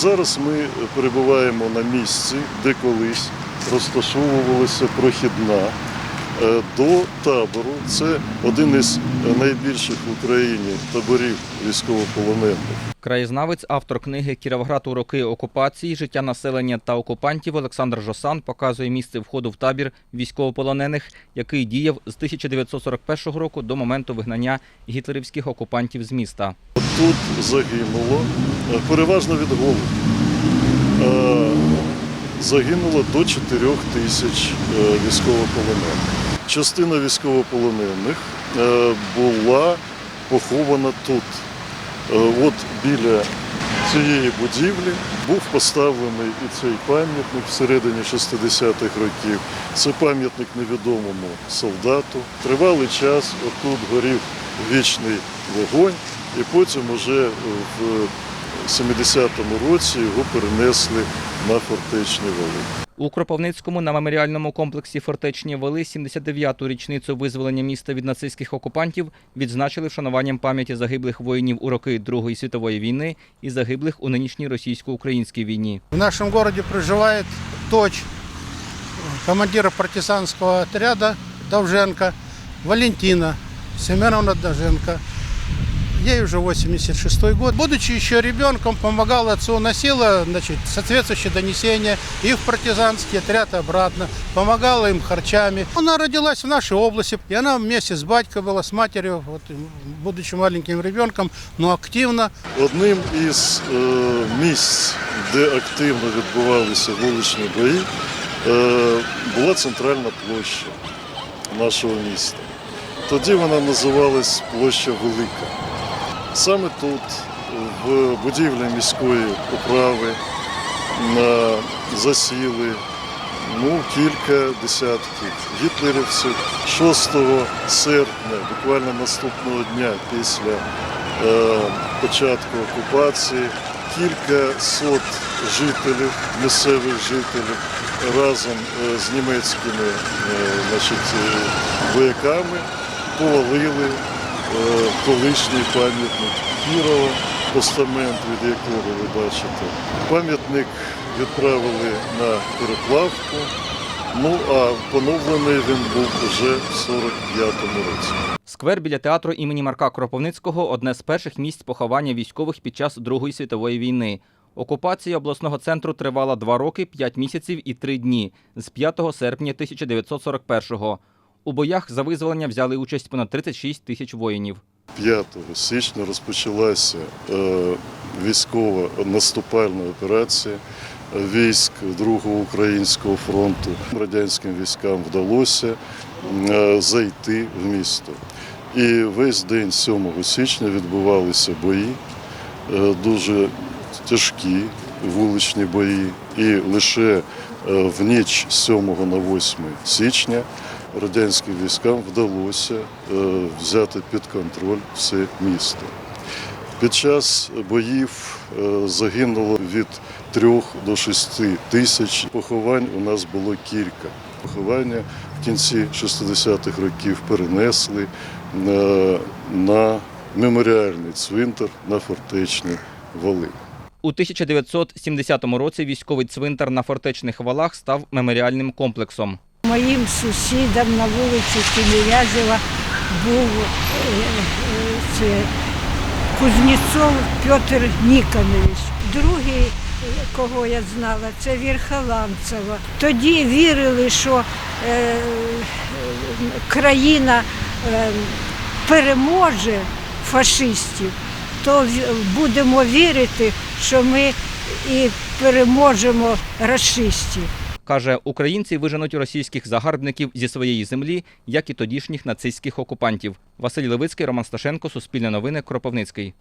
Зараз ми перебуваємо на місці, де колись розташовувалася прохідна е, до табору. Це один із найбільших в Україні таборів військовополонених. Краєзнавець, автор книги Кіровоград у роки окупації, життя населення та окупантів Олександр Жосан показує місце входу в табір військовополонених, який діяв з 1941 року до моменту вигнання гітлерівських окупантів з міста. Тут загинуло е, переважно від голоду. Е, Загинуло до 4 тисяч е, військовополонених. Частина військовополонених була похована тут. Е, От біля цієї будівлі був поставлений і цей пам'ятник всередині 60-х років. Це пам'ятник невідомому солдату. Тривалий час отут горів вічний вогонь, і потім уже в 70-му році його перенесли на фортечні вали. У Кропивницькому на меморіальному комплексі Фортечні Вали 79-ту річницю визволення міста від нацистських окупантів відзначили вшануванням пам'яті загиблих воїнів у роки Другої світової війни і загиблих у нинішній російсько-українській війні. В нашем городе проживает дочь командира партизанского отряда Довженко Валентина Семеновна Довженко. Ей уже 86 год. Будучи еще ребенком, помогала отцу, носила значит, соответствующее донесение и в партизанский отряд обратно. Помогала им харчами. Она родилась в нашей области, и она вместе с батькой была, с матерью, вот, будучи маленьким ребенком, но активно Одним із е, місць, де активно відбувалися вуличні бої, е, була центральна площа нашого міста. Тоді вона називалась площа Велика. Саме тут, в будівлі міської управи, на- засіли ну, кілька десятків гітлерівців. 6 серпня, буквально наступного дня після е, початку окупації, кілька сот жителів, місцевих жителів разом е, з німецькими е, значить, е, вояками повалили колишній пам'ятник Кірова, постамент, від якого ви бачите. Пам'ятник відправили на переплавку. Ну а поновлений він був уже в 45-му році. Сквер біля театру імені Марка Кропивницького одне з перших місць поховання військових під час Другої світової війни. Окупація обласного центру тривала два роки, п'ять місяців і три дні з 5 серпня 1941-го. У боях за визволення взяли участь понад 36 тисяч воїнів. 5 січня розпочалася е, військова наступальна операція військ Другого українського фронту. Радянським військам вдалося е, зайти в місто. І весь день 7 січня відбувалися бої, е, дуже тяжкі вуличні бої. І лише в ніч з 7 на 8 січня радянським військам вдалося е, взяти під контроль все місто. Під час боїв е, загинуло від 3 до 6 тисяч. Поховань у нас було кілька. Поховання в кінці 60-х років перенесли на, на меморіальний цвинтар на фортечні вали. У 1970 році військовий цвинтар на фортечних валах став меморіальним комплексом. Моїм сусідом на вулиці Тимирязева був е, е, це, Кузнєцов Петр Ніконович. Другий, е, кого я знала, це Вірхоланцева. Тоді вірили, що е, е, країна е, переможе фашистів, то будемо вірити, що ми і переможемо расистів. Каже, українці виженуть російських загарбників зі своєї землі, як і тодішніх нацистських окупантів. Василь Левицький, Роман Сташенко, Суспільне новини, Кропивницький.